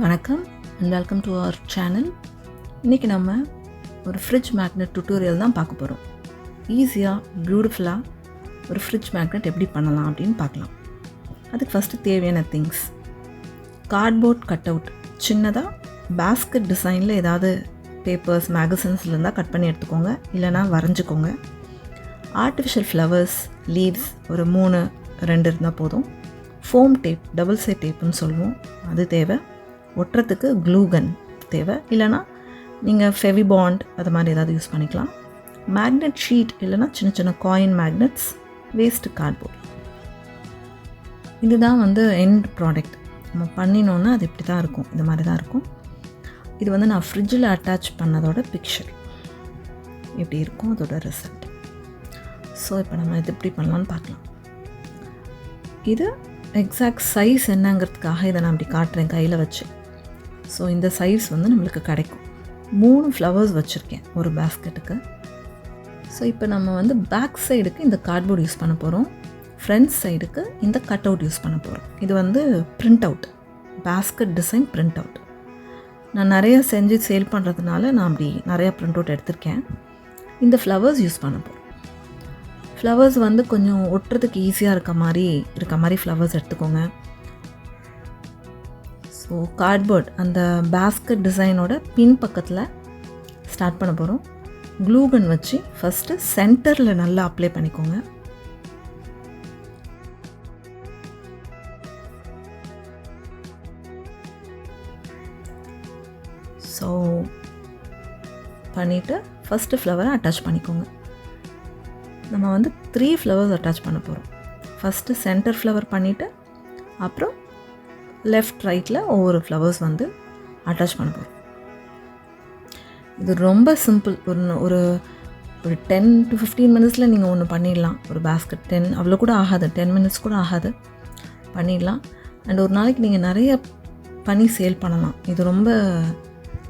வணக்கம் and welcome to our channel இன்றைக்கி நம்ம ஒரு ஃப்ரிட்ஜ் மேக்னெட் டுட்டோரியல் தான் பார்க்க போகிறோம் ஈஸியாக பியூட்டிஃபுல்லாக ஒரு ஃப்ரிட்ஜ் மேக்னெட் எப்படி பண்ணலாம் அப்படின்னு பார்க்கலாம். அதுக்கு ஃபஸ்ட்டு தேவையான திங்ஸ் கார்ட்போர்ட் கட் அவுட் சின்னதாக பேஸ்கெட் டிசைனில் ஏதாவது பேப்பர்ஸ் மேகசின்ஸில் இருந்தால் கட் பண்ணி எடுத்துக்கோங்க. இல்லைனா வரைஞ்சிக்கோங்க. ஆர்டிஃபிஷியல் ஃப்ளவர்ஸ் லீவ்ஸ் ஒரு மூணு ரெண்டு இருந்தால் போதும். ஃபோம் டேப் டபுள் சைட் டேப்புன்னு சொல்லுவோம். அது தேவை. ஒட்டுறதுக்கு க்ளூகன் தேவை. இல்லைனா நீங்கள் ஃபெவிபாண்ட் அது மாதிரி ஏதாவது யூஸ் பண்ணிக்கலாம். மேக்னெட் ஷீட் இல்லைனா சின்ன சின்ன காயின் மேக்னெட்ஸ் வேஸ்ட்டு கார்ட்போர்ட் இதுதான் வந்து எண்ட் ப்ராடக்ட் நம்ம பண்ணினோன்னா அது இப்படி தான் இருக்கும். இந்த மாதிரி தான் இருக்கும். இது வந்து நான் ஃப்ரிட்ஜில் அட்டாச் பண்ணதோட பிக்சர் எப்படி இருக்கும்? அதோட ரிசல்ட் ஸோ இப்போ நம்ம இது எப்படி பண்ணலான்னு பார்க்கலாம். இது எக்ஸாக்ட் சைஸ் என்னங்கிறதுக்காக இதை நான் இப்படி காட்டுறேன் கையில் வச்சு. ஸோ இந்த சைஸ் வந்து நம்மளுக்கு கிடைக்கும். மூணு ஃப்ளவர்ஸ் வச்சுருக்கேன் ஒரு பேஸ்கெட்டுக்கு ஸோ இப்போ நம்ம வந்து பேக் சைடுக்கு இந்த கார்ட்போர்ட் யூஸ் பண்ண போகிறோம் ஃப்ரண்ட் சைடுக்கு இந்த கட் அவுட் யூஸ் பண்ண போகிறோம் இது வந்து print out basket design print out நான் நிறைய செஞ்சு சேல் பண்ணுறதுனால நான் அப்படி நிறையா பிரிண்ட் அவுட் எடுத்திருக்கேன். இந்த ஃப்ளவர்ஸ் யூஸ் பண்ண போகிறோம் ஃப்ளவர்ஸ் வந்து கொஞ்சம் ஒட்டுறதுக்கு ஈஸியாக இருக்க மாதிரி இருக்க மாதிரி ஃப்ளவர்ஸ் எடுத்துக்கோங்க. ஸோ கார்ட்போர்ட் அந்த பேஸ்கெட் டிசைனோட பின் பக்கத்தில் ஸ்டார்ட் பண்ண போகிறோம் க்ளூகன் வச்சு ஃபஸ்ட்டு சென்டரில் நல்லா அப்ளை பண்ணிக்கோங்க. ஸோ பண்ணிவிட்டு ஃபஸ்ட்டு ஃப்ளவரை அட்டாச் பண்ணிக்கோங்க. நம்ம வந்து த்ரீ ஃப்ளவர்ஸ் அட்டாச் பண்ண போகிறோம் ஃபஸ்ட்டு சென்டர் ஃப்ளவர் பண்ணிவிட்டு அப்புறம் லெஃப்ட் ரைட்டில் ஒவ்வொரு ஃப்ளவர்ஸ் வந்து அட்டாச் பண்ண போகிறோம் இது ரொம்ப சிம்பிள் ஒரு ஒரு ஒரு டென் டு ஃபிஃப்டீன் மினிட்ஸில் நீங்கள் ஒன்று பண்ணிடலாம். ஒரு பேஸ்கெட் டென் அவ்வளோ கூட ஆகாது. டென் மினிட்ஸ் கூட ஆகாது. பண்ணிடலாம். அண்ட் ஒரு நாளைக்கு நீங்கள் நிறைய பண்ணி சேல் பண்ணலாம். இது ரொம்ப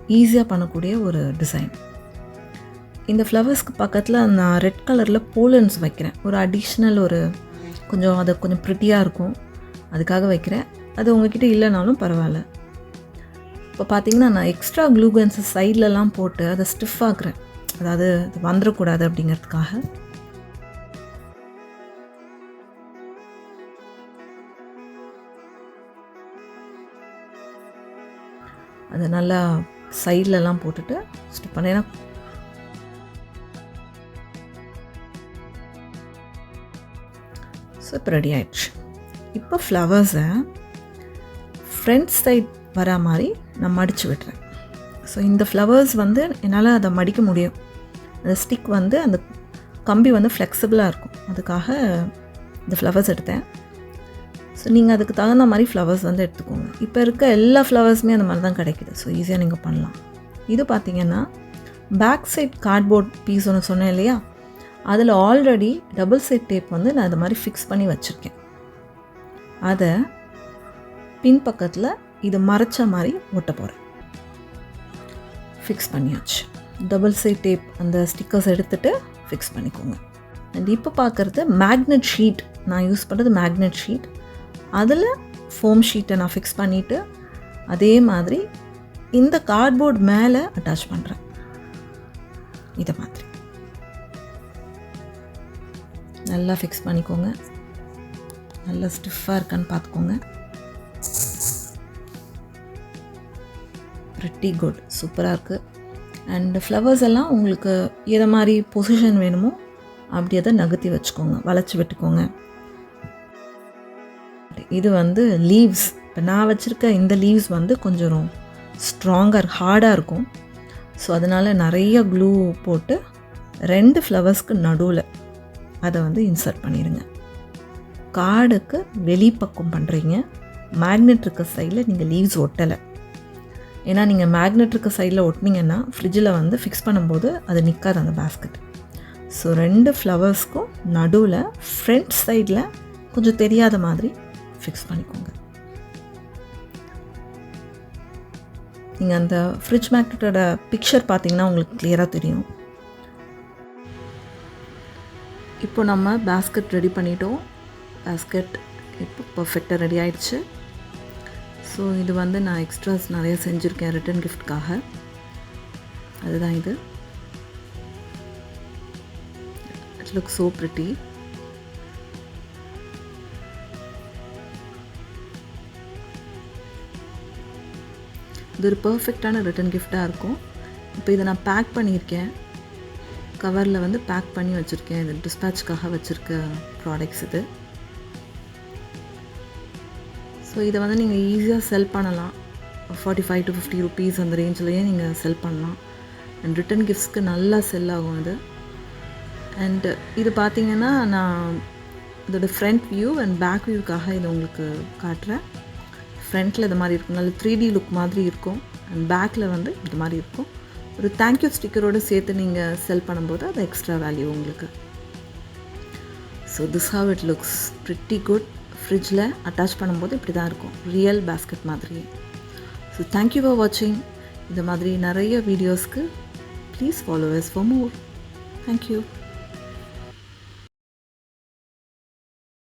ஈஸியாக பண்ணக்கூடிய ஒரு டிசைன் இந்த ஃப்ளவர்ஸ்க்கு பக்கத்தில் நான் ரெட் கலரில் போலன்ஸ் வைக்கிறேன். ஒரு அடிஷ்னல் ஒரு கொஞ்சம் அது கொஞ்சம் ப்ரிட்டியாக இருக்கும். அதுக்காக வைக்கிறேன். அது உங்ககிட்ட இல்லைனாலும் பரவாயில்ல. இப்போ பார்த்தீங்கன்னா நான் எக்ஸ்ட்ரா க்ளூகன்ஸை சைட்லலாம் போட்டு அதை ஸ்டிஃப் ஆக்குறேன். அதாவது அது வந்துடக்கூடாது அப்படிங்கிறதுக்காக. அதை நல்லா சைட்லலாம் போட்டுட்டு ஸ்டிப் பண்ணேன் ஏன்னா ஸோ இப்போ ரெடி ஆயிடுச்சு. இப்போ ஃப்ளவர்ஸை ஃப்ரண்ட் சைட் வரா மாதிரி நான் மடித்து விடுறேன் ஸோ இந்த ஃப்ளவர்ஸ் வந்து என்னால் அதை மடிக்க முடியும். அந்த ஸ்டிக் வந்து அந்த கம்பி வந்து ஃப்ளெக்சிபிளாக இருக்கும். அதுக்காக இந்த ஃப்ளவர்ஸ் எடுத்தேன். ஸோ நீங்கள் அதுக்கு தகுந்த மாதிரி ஃப்ளவர்ஸ் வந்து எடுத்துக்கோங்க. இப்போ இருக்க எல்லா ஃப்ளவர்ஸுமே அந்த மாதிரி தான் கிடைக்குது. ஸோ ஈஸியாக நீங்கள் பண்ணலாம். இது பார்த்தீங்கன்னா பேக் சைட் கார்ட்போர்ட் பீஸ் ஒன்று சொன்னேன் இல்லையா? அதில் ஆல்ரெடி டபுள் சைட் டேப் வந்து நான் அது மாதிரி ஃபிக்ஸ் பண்ணி வச்சுருக்கேன். அதை பின்பக்கத்தில் இது மறைச்ச மாதிரி ஒட்ட போகிறேன் ஃபிக்ஸ் பண்ணியாச்சு. டபுள் சைட் டேப் அந்த ஸ்டிக்கர்ஸ் எடுத்துகிட்டு ஃபிக்ஸ் பண்ணிக்கோங்க. அண்ட் இப்போ பார்க்குறது மேக்னெட் ஷீட் நான் யூஸ் பண்ணுறது மேக்னெட் ஷீட் அதில் ஃபோம் ஷீட்டை நான் ஃபிக்ஸ் பண்ணிவிட்டு அதே மாதிரி இந்த கார்ட்போர்ட் மேலே அட்டாச் பண்ணுறேன் இதை மாதிரி. நல்லா ஃபிக்ஸ் பண்ணிக்கோங்க. நல்லா ஸ்டிஃபாக இருக்கான்னு பார்த்துக்கோங்க ப்ரிட்டி குட் சூப்பராக இருக்குது அண்ட் ஃப்ளவர்ஸ் எல்லாம் உங்களுக்கு எதை மாதிரி பொசிஷன் வேணுமோ அப்படி அதை நகர்த்தி வச்சுக்கோங்க. வளைச்சி விட்டுக்கோங்க. இது வந்து லீவ்ஸ் இப்போ நான் வச்சுருக்க இந்த லீவ்ஸ் வந்து கொஞ்சம் ஸ்ட்ராங்காக ஹார்டாக இருக்கும். ஸோ அதனால் நிறைய க்ளூ போட்டு ரெண்டு ஃப்ளவர்ஸ்க்கு நடுவில் அதை வந்து இன்சர்ட் பண்ணிடுங்க கார்டுக்கு வெளிப்பக்கம் பண்ணுறீங்க மேக்னெட் இருக்க சைடில் நீங்கள் லீவ்ஸ் ஒட்டலை. ஏன்னா நீங்கள் மேக்னெட் இருக்க சைடில் ஒட்டினீங்கன்னா ஃப்ரிட்ஜில் வந்து ஃபிக்ஸ் பண்ணும்போது அது நிற்காது அந்த பேஸ்கெட் ஸோ ரெண்டு ஃப்ளவர்ஸ்க்கும் நடுவில் ஃப்ரண்ட் சைடில் கொஞ்சம் தெரியாத மாதிரி ஃபிக்ஸ் பண்ணிக்கோங்க. நீங்கள் அந்த ஃப்ரிட்ஜ் மேக்னெட்டோட பிக்சர் பார்த்தீங்கன்னா உங்களுக்கு கிளியராக தெரியும். இப்போ நம்ம பேஸ்கெட் ரெடி பண்ணிட்டோம். பேஸ்கெட் இப்போ பர்ஃபெக்டாக ரெடி ஆயிடுச்சு. ஸோ இது வந்து நான் எக்ஸ்ட்ராஸ் நிறைய செஞ்சுருக்கேன் ரிட்டன் கிஃப்ட்காக அதுதான் இது. இட் லுக் ஸோ ப்ரிட்டி இது ஒரு பர்ஃபெக்டான ரிட்டன் கிஃப்டாக இருக்கும். இப்போ இதை நான் பேக் பண்ணியிருக்கேன். கவரில் வந்து பேக் பண்ணி வச்சுருக்கேன். இது டிஸ்பேட்ச்க்காக வச்சுருக்க ப்ராடக்ட்ஸ் இது. ஸோ இதை வந்து நீங்கள் ஈஸியாக செல் பண்ணலாம். Forty five to fifty rupees அந்த ரேஞ்சிலேயே நீங்கள் செல் பண்ணலாம். அண்ட் ரிட்டன் கிஃப்ட்ஸ்க்கு நல்லா செல் ஆகும் இது அண்ட் இது பார்த்தீங்கன்னா நான் இதோட ஃப்ரண்ட் வியூ அண்ட் பேக் வியூக்காக இது உங்களுக்கு காட்டுறேன். ஃப்ரண்ட்டில் இது மாதிரி இருக்கும். நல்ல த்ரீ டி லுக் மாதிரி இருக்கும். அண்ட் பேக்கில் வந்து இது மாதிரி இருக்கும். ஒரு தேங்க்யூ ஸ்டிக்கரோடு சேர்த்து நீங்கள் செல் பண்ணும்போது அது எக்ஸ்ட்ரா வேல்யூ உங்களுக்கு. So this how it looks pretty good ஃப்ரிட்ஜில் அட்டாச் பண்ணும்போது இப்படி தான் இருக்கும். ரியல் பேஸ்கெட் மாதிரி. ஸோ தேங்க்யூ ஃபார் வாட்சிங் இந்த மாதிரி நிறைய வீடியோஸ்க்கு please followers for more thank you